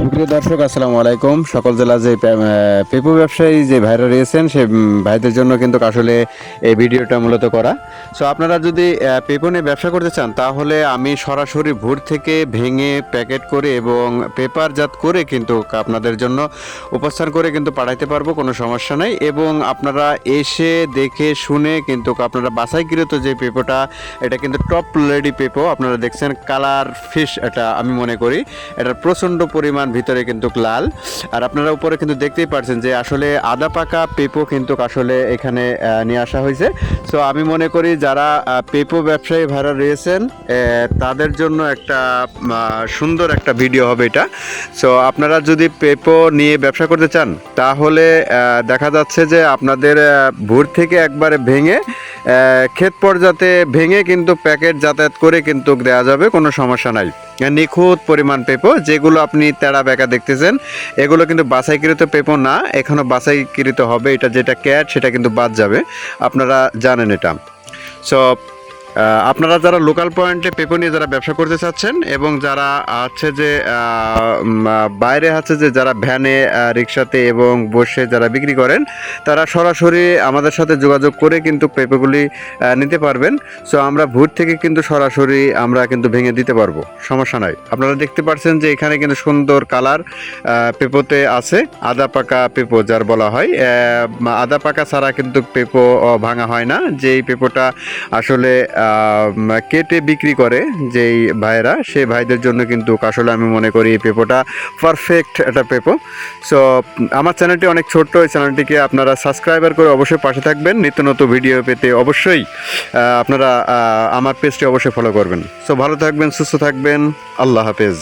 সুপ্রিয় দর্শক, আসসালামু আলাইকুম। সকল জেলা যে পেপো ব্যবসায়ী যে ভাইরা রয়েছেন, সে ভাইদের জন্য কিন্তু আসলে এই ভিডিওটা মূলত করা। সো আপনারা যদি পেপো নিয়ে ব্যবসা করতে চান, তাহলে আমি সরাসরি ভোর থেকে ভেঙে প্যাকেট করে এবং পেপারজাত করে কিন্তু আপনাদের জন্য উপস্থান করে কিন্তু পাঠাইতে পারব, কোনো সমস্যা নাই। এবং আপনারা এসে দেখে শুনে কিন্তু আপনারা বাছাইকৃত যে পেপোটা, এটা কিন্তু টপ লেডি পেপো, আপনারা দেখছেন কালার ফিশ এটা আমি মনে করি। এটার প্রচণ্ড পরিমাণ ভিতরে কিন্তু লাল। আর আপনারা উপরে কিন্তু দেখতেই পারছেন যে আসলে আদা পাকা পেপো কিন্তু আসলে এখানে নিয়ে আসা হয়েছে। সো আমি মনে করি যারা পেপো ব্যবসায়ী ভাড়া রয়েছেন তাদের জন্য একটা সুন্দর একটা ভিডিও হবে এটা। সো আপনারা যদি পেপো নিয়ে ব্যবসা করতে চান, তাহলে দেখা যাচ্ছে যে আপনাদের ভোর থেকে একবারে ভেঙে ক্ষেত পর্যাতে ভেঙে কিন্তু প্যাকেট যাতায়াত করে কিন্তু দেওয়া যাবে, কোনো সমস্যা নাই। নিখুঁত পরিমাণ পেপো, যেগুলো আপনি তেড়া বেঁকা দেখতেছেন, এগুলো কিন্তু বাছাইকৃত পেপো না এখনও বাছাইকৃত হবে, এটা যেটা ক্যাট, সেটা কিন্তু বাদ যাবে। আপনারা জানেন এটা। সো আপনারা যারা লোকাল পয়েন্টে পেপো নিয়ে যারা ব্যবসা করতে চাচ্ছেন এবং যারা আছে যে বাইরে আছে যে, যারা ভ্যানে রিক্সাতে এবং বসে যারা বিক্রি করেন, তারা সরাসরি আমাদের সাথে যোগাযোগ করে কিন্তু পেঁপেগুলি নিতে পারবেন। সো আমরা ভোর থেকে কিন্তু সরাসরি আমরা কিন্তু ভেঙে দিতে পারব। সমস্যা নাই। আপনারা দেখতে পাচ্ছেন যে, এখানে কিন্তু সুন্দর কালার পেপোতে আছে। আদা পাকা পেপো যার বলা হয়। আদা পাকা ছাড়া কিন্তু পেপো ভাঙা হয় না। যেই পেপোটা আসলে কেটে বিক্রি করে যেই ভাইরা সেই ভাইদের জন্য কিন্তু আসলে আমি মনে করি এই পেপোটা পারফেক্ট একটা পেপো। সো আমার চ্যানেলটি অনেক ছোট্ট, এই চ্যানেলটিকে আপনারা সাবস্ক্রাইবার করে অবশ্যই পাশে থাকবেন। নিত্য নতুন ভিডিও পেতে অবশ্যই আপনারা আমার পেজটি অবশ্যই ফলো করবেন। সো ভালো থাকবেন, সুস্থ থাকবেন, আল্লাহ হাফেজ।